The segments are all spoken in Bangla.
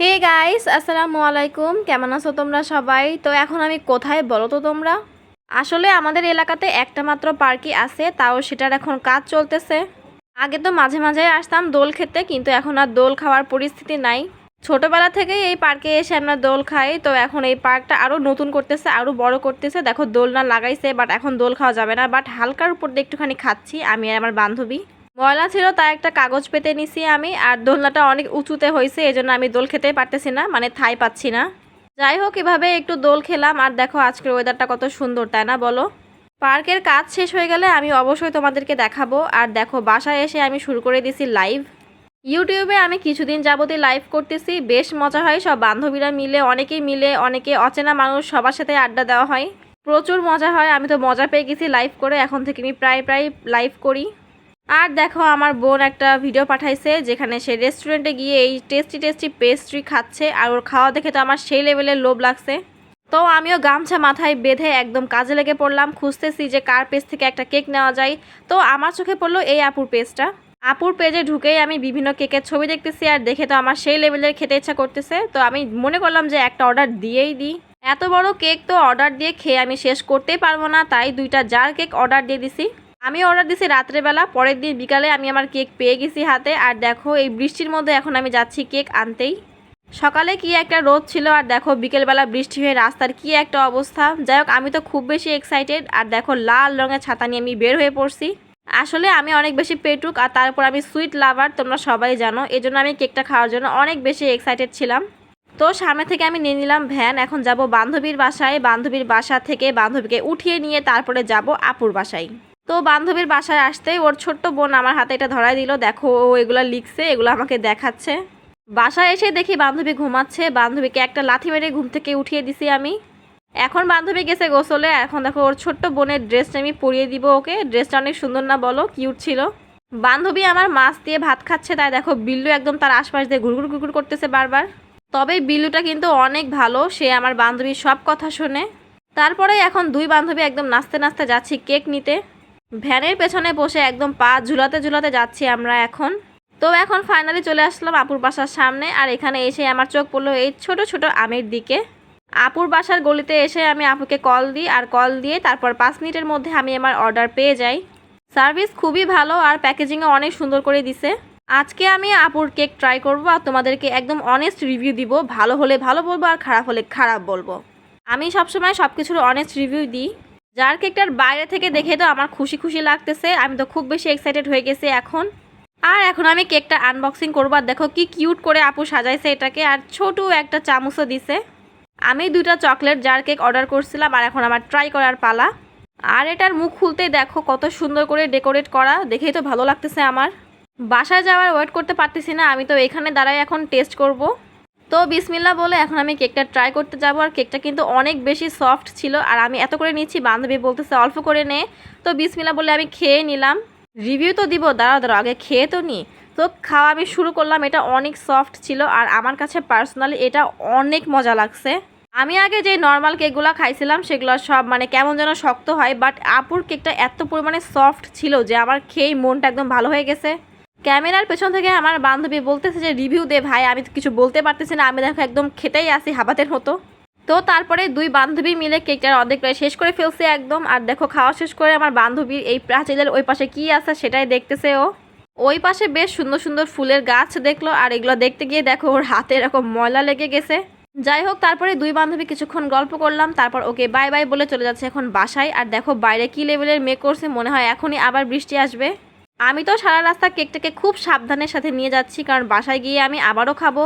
হে গাইস আসসালামু আলাইকুম। কেমন আছো তোমরা সবাই? তো এখন আমি কোথায় বলো তো তোমরা? আসলে আমাদের এলাকাতে একটা মাত্র পার্কই আছে, তাও সেটার এখন কাজ চলতেছে। আগে তো মাঝে মাঝে আসতাম দোল খেতে, কিন্তু এখন আর দোল খাওয়ার পরিস্থিতি নাই। ছোটবেলা থেকেই এই পার্কে এসে আমরা দোল খাই, তো এখন এই পার্কটা আরও নতুন করতেছে আরও বড় করতেছে। দেখো দোল না লাগাইছে বাট এখন দোল খাওয়া যাবে না বাট হালকার উপর দিয়ে একটুখানি খাচ্ছি, আমি আর আমার বান্ধবী। ময়লা ছিল, তাই একটা কাগজ পেতে নিছি আমি, আর দোলনাটা অনেক উঁচুতে হয়েছে এই জন্য আমি দোল খেতেই পারতেছি না মানে থাই পাচ্ছি না। যাই হোক, এভাবে একটু দোল খেলাম, আর দেখো আজকের ওয়েদারটা কত সুন্দর, তাই না বলো? পার্কের কাজ শেষ হয়ে গেলে আমি অবশ্যই তোমাদেরকে দেখাবো, আর দেখো বাসায় এসে আমি শুরু করে দিছি লাইভ ইউটিউবে আমি কিছুদিন যাবতই লাইভ করতেছি, বেশ মজা হয়, সব বান্ধবীরা মিলে, অনেকেই মিলে, অনেকে অচেনা মানুষ, সবার সাথে আড্ডা দেওয়া হয়। প্রচুর মজা হয়, আমি তো মজা পেয়ে গেছি লাইভ করে, এখন থেকে আমি প্রায় প্রায় লাইভ করি। আর দেখো আমার বোন একটা ভিডিও পাঠাইছে যেখানে সে রেস্টুরেন্টে গিয়ে এই টেস্টি টেস্টি পেস্ট্রি খাচ্ছে আর ওর খাওয়া দেখে তো আমার সেই লেভেলের লোভ লাগছে। তো আমিও গামছা মাথায় বেঁধে একদম কাজে লেগে পড়লাম, খুঁজতেছি যে কার পেজ থেকে একটা কেক নেওয়া যায়। তো আমার চোখে পড়ল এই আপুর পেজটা আপুর পেজে ঢুকেই আমি বিভিন্ন কেকের ছবি দেখতেছি আর দেখে তো আমার সেই লেভেলের খেতে ইচ্ছা করতেছে। তো আমি মনে করলাম যে একটা অর্ডার দিয়েই দিই। এত বড় কেক তো অর্ডার দিয়ে খেয়ে আমি শেষ করতেই পারব না, তাই দুইটা জার কেক অর্ডার দিয়ে দিছি। আমি অর্ডার দিছি রাত্রেবেলা পরের দিন বিকালে আমি আমার কেক পেয়ে গেছি হাতে। আর দেখো, এই বৃষ্টির মধ্যে এখন আমি যাচ্ছি কেক আনতেই। সকালে কি একটা রোদ ছিল, আর দেখো বিকেলবেলা বৃষ্টি হয়ে রাস্তার কি একটা অবস্থা। যাই হোক, আমি তো খুব বেশি এক্সাইটেড আর দেখো লাল রঙের ছাতা নিয়ে আমি বের হয়ে পড়ছি। আসলে আমি অনেক বেশি পেটুক, আর তারপর আমি সুইট লাভার তোমরা সবাই জানো। এই জন্য আমি কেকটা খাওয়ার জন্য অনেক বেশি এক্সাইটেড ছিলাম। তো সামনে থেকে আমি নিয়ে নিলাম ভ্যান এখন যাব বান্ধবীর বাসায়। বান্ধবীর বাসা থেকে বান্ধবীকে উঠিয়ে নিয়ে তারপরে যাব আপুর বাসায়। তো বান্ধবীর বাসায় আসতেই ওর ছোট্ট বোন আমার হাতে এটা ধরাই দিল। দেখো ও এগুলো লিখছে, এগুলো আমাকে দেখাচ্ছে। বাসায় এসে দেখি বান্ধবী ঘুমাচ্ছে। বান্ধবীকে একটা লাথি মেরে ঘুম থেকে উঠিয়ে দিছি আমি। এখন বান্ধবী গেছে গোসলে। এখন দেখো ওর ছোট্ট বোনের ড্রেসটা আমি পরিয়ে দিব ওকে। ড্রেসটা অনেক সুন্দর না বলো? কিউট ছিল। বান্ধবী আমার মাছ দিয়ে ভাত খাচ্ছে, তাই দেখো বিল্লু একদম তার আশপাশ দিয়ে ঘুরঘুর ঘুরঘুর করতেছে বারবার। তবে বিল্লুটা কিন্তু অনেক ভালো, সে আমার বান্ধবীর সব কথা শোনে। তারপরে এখন দুই বান্ধবী একদম নাচতে নাচতে যাচ্ছি কেক নিতে। ভ্যানের পেছনে বসে একদম পা ঝুলাতে ঝুলাতে যাচ্ছি আমরা এখন। তো এখন ফাইনালি চলে আসলাম আপুর বাসার সামনে আর এখানে এসে আমার চোখ পড়ল এই ছোট ছোট আমের দিকে। আপুর বাসার গলিতে এসে আমি আপুকে কল দিই আর কল দিয়ে তারপর পাঁচ মিনিটের মধ্যে আমি আমার অর্ডার পেয়ে যাই। সার্ভিস খুবই ভালো আর প্যাকেজিংও অনেক সুন্দর করে দিছে। আজকে আমি আপুর কেক ট্রাই করব আর তোমাদেরকে একদম অনেস্ট রিভিউ দিব। ভালো হলে ভালো বলব আর খারাপ হলে খারাপ বলব। আমি সবসময় সব কিছুর অনেস্ট রিভিউ দিই। যার কেকটার বাইরে থেকে দেখে তো আমার খুশি খুশি লাগতেছে, আমি তো খুব বেশি এক্সাইটেড হয়ে গেছি এখন। আর এখন আমি কেকটা আনবক্সিং করব, আর দেখো কি কিউট করে আপু সাজাইছে এটাকে, আর ছোট একটা চামচও দিছে। আমি দুইটা চকলেট জার কেক অর্ডার করছিলাম, আর এখন আমার ট্রাই করার পালা। আর এটার মুখ খুলতেই দেখো কত সুন্দর করে ডেকোরেট করা, দেখেই তো ভালো লাগতেছে আমার। বাসায় যাওয়ার ওয়েট করতে পারতেছি না, আমি তো এখানে দাঁড়াই এখন টেস্ট করব। তো বিসমিল্লা বলে এখন আমি কেকটা ট্রাই করতে যাব আর কেকটা কিন্তু অনেক বেশি সফট ছিল আর আমি এত করে নিচ্ছি, বান্ধবী বলতেছে অল্প করে নে। তো বিসমিল্লা বলে আমি খেয়ে নিলাম। রিভিউ তো দিব, দাঁড়াও দাঁড়াও, আগে খেয়ে তো নি। তো খাওয়া আমি শুরু করলাম, এটা অনেক সফট ছিল আর আমার কাছে পার্সোনালি এটা অনেক মজা লাগছে। আমি আগে যে নর্মাল কেকগুলো খাইছিলাম, সেগুলো সব মানে কেমন যেন শক্ত হয় বাট আপুর কেকটা এত পরিমাণে সফট ছিল যে আমার খেয়েই মনটা একদম ভালো হয়ে গেছে। ক্যামেরার পেছন থেকে আমার বান্ধবী বলতেছে যে, রিভিউ দে ভাই, আমি তো কিছু বলতে পারতেছি না। আমি দেখো একদম খেতেই আসি হাবাতের মতো। তো তারপরে দুই বান্ধবী মিলে কেকটার অর্ধেক প্রায় শেষ করে ফেলছে একদম। আর দেখো, খাওয়া শেষ করে আমার বান্ধবীর এই প্রাচীলের ওই পাশে কি আছে সেটাই দেখতেছে ও। ওই পাশে বেশ সুন্দর সুন্দর ফুলের গাছ দেখল। আর এগুলো দেখতে গিয়ে দেখো, ওর হাতে এরকম ময়লা লেগে গেছে। যাই হোক, তারপরে দুই বান্ধবী কিছুক্ষণ গল্প করলাম। তারপর ওকে বাই বাই বলে চলে যাচ্ছে এখন বাসায়। আর দেখো বাইরে কি লেভেলের মেক করছে, মনে হয় এখনই আবার বৃষ্টি আসবে। আমি তো সারা রাস্তা কেকটাকে খুব সাবধানের সাথে নিয়ে যাচ্ছি, কারণ বাসায় গিয়ে আমি আবারও খাব।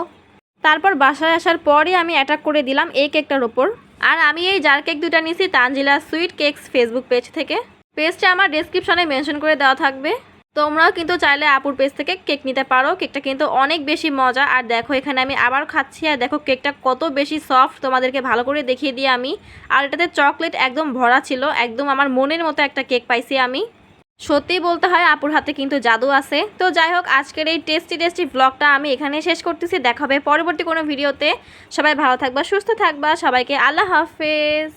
তারপর বাসায় আসার পরই আমি অ্যাটাক করে দিলাম এই কেকটার ওপর। আর আমি এই জার কেক দুটা নিয়েছি, Tanzila sweet cakes Facebook page থেকে। পেজটা আমার ডেসক্রিপশনে মেনশন করে দেওয়া থাকবে। তোমরাও কিন্তু চাইলে আপুর পেজ থেকে কেক নিতে পারো। কেকটা কিন্তু অনেক বেশি মজা। আর দেখো, এখানে আমি আবার খাচ্ছি। আর দেখো কেকটা কত বেশি সফট তোমাদেরকে ভালো করে দেখিয়ে দিই আমি। আর এটাতে চকলেট একদম ভরা ছিল। একদম আমার মনের মতো একটা কেক পাইছি আমি। সত্যি বলতে হয় আপুর হাতে কিন্তু জাদু আছে। তো যাই হোক, আজকের এই টেস্টি টেস্টি ব্লগটা আমি এখানে শেষ করতেছি। দেখাবে পরবর্তী কোনো ভিডিওতে সবাই ভালো থাকবা, সুস্থ থাকবা। সবাইকে আল্লাহ হাফেজ।